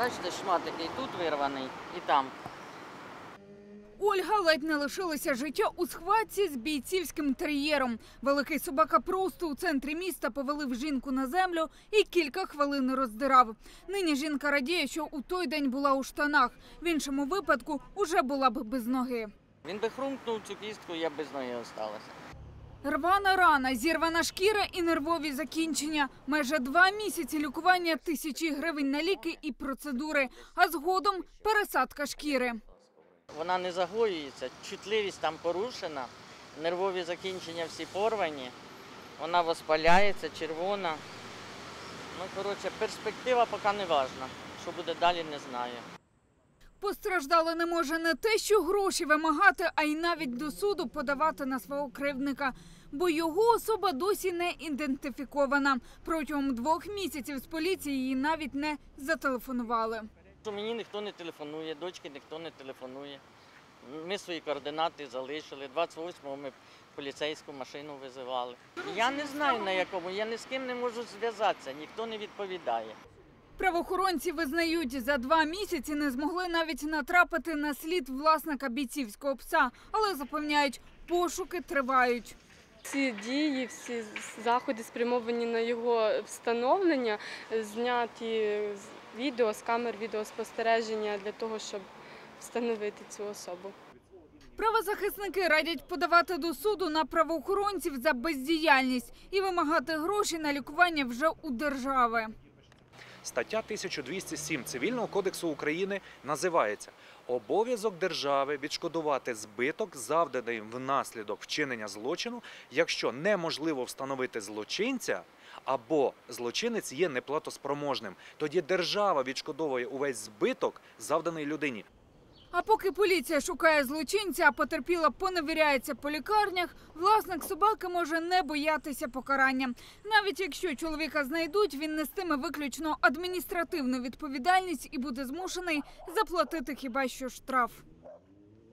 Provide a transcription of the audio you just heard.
Бачите, шматики і тут вирваний, і там. Ольга ледь не лишилася життя у схватці з бійцівським тер'єром. Великий собака просто у центрі міста повалив жінку на землю і кілька хвилин роздирав. Нині жінка радіє, що у той день була у штанах. В іншому випадку уже була б без ноги. Він би хрумкнув цю кістку, я б без ноги осталася. Рвана рана, зірвана шкіра і нервові закінчення. Майже два місяці лікування тисячі гривень на ліки і процедури, а згодом пересадка шкіри. Вона не загоюється, чутливість там порушена, нервові закінчення всі порвані, вона воспаляється, червона. Ну, коротше, перспектива поки не важна. Що буде далі, не знаю. Постраждала не може не те, що гроші вимагати, а й навіть до суду подавати на свого кривдника. Бо його особа досі не ідентифікована. Протягом двох місяців з поліції її навіть не зателефонували. Мені ніхто не телефонує, дочки ніхто не телефонує. Ми свої координати залишили. 28-го ми поліцейську машину визивали. Я не знаю на якому, я ні з ким не можу зв'язатися, ніхто не відповідає. Правоохоронці визнають, за два місяці не змогли навіть натрапити на слід власника бійцівського пса, але запевняють, пошуки тривають. Всі дії, всі заходи спрямовані на його встановлення, зняті з відео з камер відеоспостереження для того, щоб встановити цю особу. Правозахисники радять подавати до суду на правоохоронців за бездіяльність і вимагати гроші на лікування вже у держави. Стаття 1207 Цивільного кодексу України називається Обов'язок держави відшкодувати збиток, завданий внаслідок вчинення злочину, якщо неможливо встановити злочинця або злочинець є неплатоспроможним. Тоді держава відшкодовує увесь збиток, завданий людині. А поки поліція шукає злочинця, а потерпіла поневіряється по лікарнях, власник собаки може не боятися покарання. Навіть якщо чоловіка знайдуть, він нестиме виключно адміністративну відповідальність і буде змушений заплатити хіба що штраф.